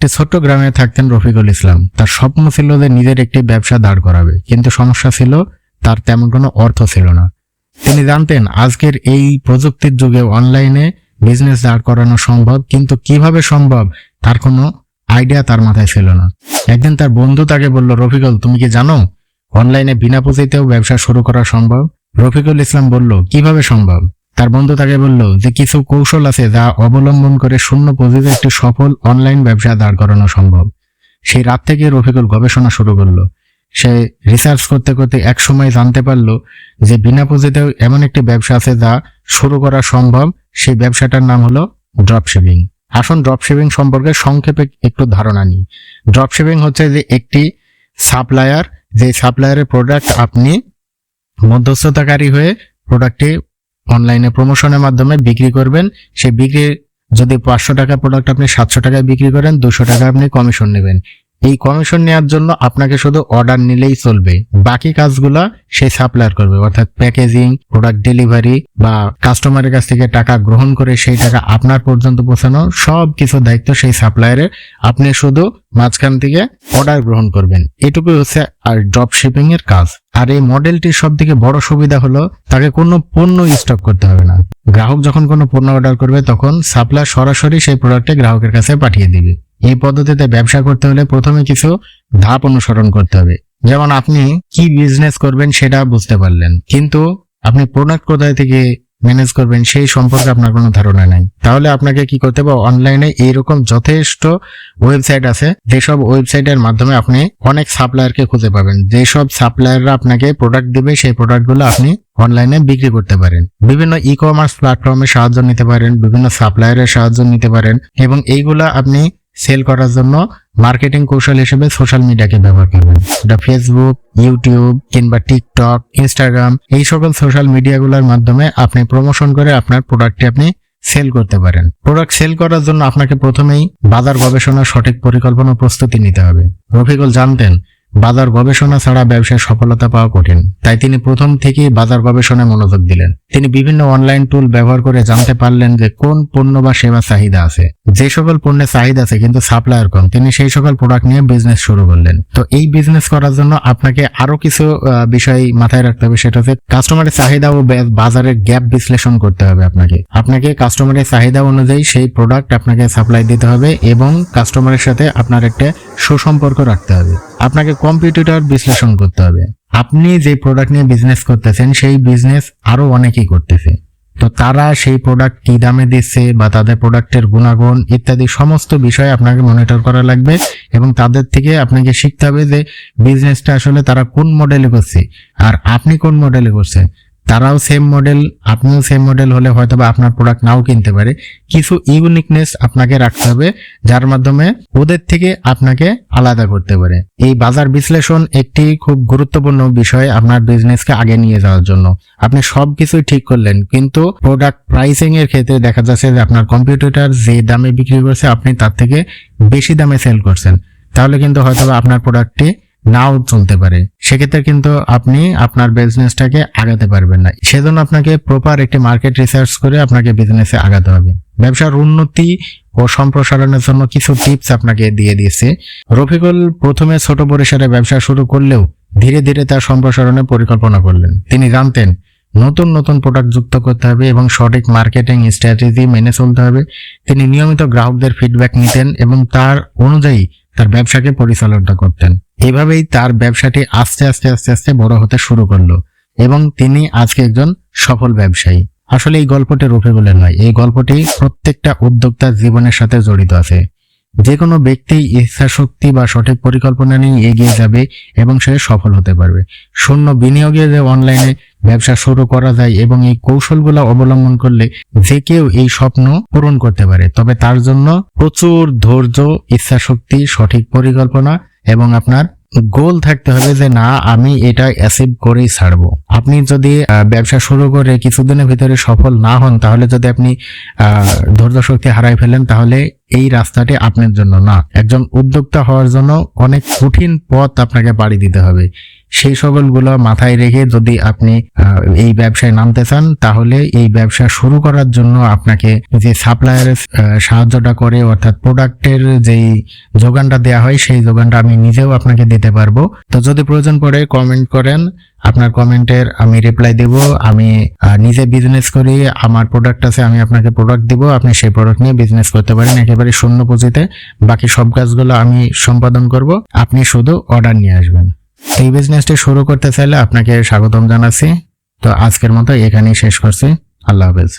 একটি ছোট্ট গ্রামে থাকতেন রফিকুল ইসলাম। তার স্বপ্ন ছিল যে নিজের একটি ব্যবসা দাঁড় করাবে, কিন্তু সমস্যা ছিল তার তেমন কোনো অর্থ ছিল না। তিনি জানতেন, আজকের এই প্রযুক্তির যুগে অনলাইনে বিজনেস দাঁড় করানো সম্ভব, কিন্তু কীভাবে সম্ভব তার কোনো আইডিয়া তার মাথায় ছিল না। একদিন তার বন্ধু তাকে বলল, রফিকুল, তুমি কি জানো অনলাইনে বিনা পুঁজিতেও ব্যবসা শুরু করা সম্ভব? রফিকুল ইসলাম বলল, কীভাবে সম্ভব? তার বন্ধু তাকে বলল, যে কিছু কৌশল আছে যা অবলম্বন করে শূন্য পুঁজিতে একটি সফল অনলাইন ব্যবসা দাঁড় করানো সম্ভব। সেই রাত থেকে রফিকুল গবেষণা শুরু করল। সে রিসার্চ করতে করতে এক সময় জানতে পারল যে বিনা পুঁজিতেও এমন একটি ব্যবসা আছে যা শুরু করা সম্ভব। সেই ব্যবসাটার নাম হলো ড্রপশিপিং আসুন ড্রপশিপিং সম্পর্কে সংক্ষেপে একটু ধারণা নিই। ড্রপশিপিং হচ্ছে যে একটি সাপ্লায়ার যে সাপ্লায়ারের প্রোডাক্ট আপনি মধ্যস্থতাকারী হয়ে প্রোডাক্টটি অনলাইনে প্রমোশনের মাধ্যমে বিক্রি করবেন। সেই বিক্রি যদি পাঁচশো টাকা প্রোডাক্ট আপনি সাতশো টাকায় বিক্রি করেন, দুশো টাকা আপনি কমিশন নেবেন। এই কমিশন নেওয়ার জন্য আপনাকে শুধু অর্ডার নিলেই চলবে। বাকি কাজগুলা সেই সাপ্লায়ার করবে, অর্থাৎ প্যাকেজিং প্রোডাক্ট ডেলিভারি বা কাস্টমারের কাছ থেকে টাকা গ্রহণ করে সেই টাকা আপনার পর্যন্ত পৌঁছানো সব কিছু দায়িত্ব সেই সাপ্লায়ারের আপনি শুধু মাঝখান থেকে অর্ডার গ্রহণ করবেন। এটুকুই হচ্ছে আর ড্রপ শিপিং এর কাজ। আর এই মডেলটির সব থেকে বড় সুবিধা হলো, তাকে কোনো পণ্য স্টক করতে হবে না। গ্রাহক যখন কোনো পণ্য অর্ডার করবে, তখন সাপ্লায়ার সরাসরি সেই প্রোডাক্টে গ্রাহকের কাছে পাঠিয়ে দিবে। এই পদ্ধতিতে ব্যবসা করতে হলে প্রথমে কিছু ধাপ অনুসরণ করতে হবে। যেমন আপনি কি বিজনেস করবেন সেটা বুঝতে পারলেন, কিন্তু আপনি প্রোডাক্ট কোথায় থেকে ম্যানেজ করবেন সেই সম্পর্কে আপনার কোনো ধারণা নাই। তাহলে আপনাকে কি করতে হবে অনলাইনে এইরকম যথেষ্ট ওয়েবসাইট আছে, যেসব ওয়েবসাইটের মাধ্যমে আপনি অনেক সাপ্লায়ারকে খুঁজে পাবেন। যেসব সাপ্লায়াররা আপনাকে প্রোডাক্ট দিবে, সেই প্রোডাক্টগুলো আপনি অনলাইনে বিক্রি করতে পারেন। বিভিন্ন ই কমার্স প্ল্যাটফর্মের সাহায্য নিতে পারেন, বিভিন্ন সাপ্লায়ারের সাহায্য নিতে পারেন, এবং এইগুলা আপনি সেল করার জন্য মার্কেটিং কৌশল হিসেবে সোশ্যাল মিডিয়াকে ব্যবহার করবেন। এটা ফেসবুক ইউটিউব কিংবা টিকটক ইনস্টাগ্রাম এই সকল সোশ্যাল মিডিয়াগুলোর মাধ্যমে আপনি প্রমোশন করে আপনার প্রোডাক্টটি আপনি সেল করতে পারেন। প্রোডাক্ট সেল করার জন্য আপনাকে প্রথমেই বাজার গবেষণা সঠিক পরিকল্পনা প্রস্তুতি নিতে হবে। রফিকুল, জানতেন বাজার গবেষণা ছাড়া ব্যবসায় সফলতা পাওয়া কঠিন। তাই তিনি প্রথম থেকেই বাজার গবেষণায় মনোযোগ দিলেন। তিনি বিভিন্ন অনলাইন টুল ব্যবহার করে জানতে পারলেন যে কোন পণ্য বা সেবা চাহিদা আছে। যে সকল পণ্যের চাহিদা আছে কিন্তু সাপ্লায়ার কম, তিনি সেই সকল প্রোডাক্ট নিয়ে বিজনেস শুরু করলেন। তো এই বিজনেস করার জন্য আপনাকে আরও কিছু বিষয় মাথায় রাখতে হবে, সেটা হচ্ছে কাস্টমারের চাহিদা ও বাজারের গ্যাপ বিশ্লেষণ করতে হবে আপনাকে। আপনাকে কাস্টমারের চাহিদা অনুযায়ী সেই প্রোডাক্ট আপনাকে সাপ্লাই দিতে হবে এবং কাস্টমারের সাথে আপনার একটা সুসম্পর্ক রাখতে হবে। আপনাকে কম্পিউটার বিশ্লেষণ করতে হবে। আপনি যে প্রোডাক্ট নিয়ে বিজনেস করতেছেন, সেই বিজনেস আরও অনেকেই করতেছে। তো তারা সেই প্রোডাক্ট কি দামে দিচ্ছে বা তাদের প্রোডাক্টের গুণাগুণ ইত্যাদি সমস্ত বিষয় আপনাকে মনিটর করা লাগবে এবং তাদের থেকে আপনাকে শিখতে হবে যে বিজনেসটা আসলে তারা কোন মডেলে করছে। আর আপনি কোন মডেলে করছেন? তারাও সেম মডেল আপনিও সেম মডেল হলে হয়তো বা আপনার প্রোডাক্ট নাও কিনতে পারে। কিছু ইউনিকনেস আপনাকে রাখতে হবে, যার মাধ্যমে ওদের থেকে আপনাকে আলাদা করতে পারে। এই বাজার বিশ্লেষণ একটি খুব গুরুত্বপূর্ণ বিষয় আপনার বিজনেসকে আগে নিয়ে যাওয়ার জন্য। আপনি সবকিছুই ঠিক করলেন, কিন্তু প্রোডাক্ট প্রাইসিং এর ক্ষেত্রে দেখা যাচ্ছে যে আপনার কম্পিউটার যে দামে বিক্রি করছে, আপনি তার থেকে বেশি দামে সেল করছেন। তাহলে কিন্তু হয়তো আপনার প্রোডাক্টটি নাও চলতে পারে। সেক্ষেত্রে কিন্তু আপনি আপনার বিজনেসটাকে আগাতে পারবেন না। সেজন্য আপনাকে প্রপার একটি মার্কেট রিসার্চ করে আপনাকে বিজনেসে আগাতে হবে। ব্যবসার উন্নতি ও সম্প্রসারণের জন্য কিছু টিপস আপনাকে দিয়ে দিয়েছে। রফিকুল প্রথমে ছোট পরিসরে ব্যবসা শুরু করলেও ধীরে ধীরে তার সম্প্রসারণের পরিকল্পনা করলেন। তিনি জানতেন নতুন নতুন প্রোডাক্ট যুক্ত করতে হবে এবং সঠিক মার্কেটিং স্ট্র্যাটেজি মেনে চলতে হবে। তিনি নিয়মিত গ্রাহকদের ফিডব্যাক নিতেন এবং তার অনুযায়ী তার ব্যবসাকে পরিচালনা করতেন। এভাবেই তার ব্যবসাটি আস্তে আস্তে আস্তে আস্তে বড় হতে শুরু করল এবং তিনি আজকে একজন সফল ব্যবসায়ী। আসলে এই গল্পটি রূপে বলে নয়, এই গল্পটি প্রত্যেকটা উদ্যোক্তার জীবনের সাথে জড়িত আছে। যে কোনো ব্যক্তি ইচ্ছা শক্তি বা সঠিক পরিকল্পনা নিয়ে এগিয়ে যাবে এবং সে সফল হতে পারবে। শূন্য বিনিয়োগে যে অনলাইনে ব্যবসা শুরু করা যায় এবং এই কৌশলগুলো অবলম্বন করলে যে কেউ এই স্বপ্ন পূরণ করতে পারে। তবে তার জন্য প্রচুর ধৈর্য ইচ্ছা শক্তি সঠিক পরিকল্পনা এবং আপনার গোল থাকতে হবে যে না, আমি এটা অ্যাচিভ করেই ছাড়বো। আপনি যদি ব্যবসা শুরু করে কিছুদিনের ভিতরে সফল না হন, তাহলে যদি আপনি ধৈর্য শক্তি হারাই ফেলেন, তাহলে এই রাস্তাটি আপনার জন্য না। একজন উদ্যোক্তা হওয়ার জন্য অনেক কঠিন পথ আপনাকে পাড়ি দিতে হবে। সেই সকলগুলো মাথায় রেখে যদি আপনি এই ব্যবসায় নামতে চান, তাহলে এই ব্যবসা শুরু করার জন্য আপনাকে যে সাপ্লায়ারের সাহায্যটা করে, অর্থাৎ প্রোডাক্টের যেই যোগানটা দেওয়া হয়, সেই যোগানটা আমি নিজেও আপনাকে দিতে পারব। তো যদি প্রয়োজন পড়ে কমেন্ট করেন। আপনার কমেন্টের আমি রিপ্লাই দেব, আমি নিজে বিজনেস করি, আমার প্রোডাক্ট আছে, আমি আপনাকে প্রোডাক্ট দিব, আপনি সেই প্রোডাক্ট নিয়ে বিজনেস করতে পারেন, একেবারে শূন্য পুঁজিতে। বাকি সব কাজগুলো আমি সম্পাদন করব, আপনি শুধু অর্ডার নিয়ে আসবেন। এই বিজনেসটি শুরু করতে চাইলে আপনাকে স্বাগতম জানাচ্ছি। তো আজকের মতো এখানেই শেষ করছি। আল্লাহ হাফেজ।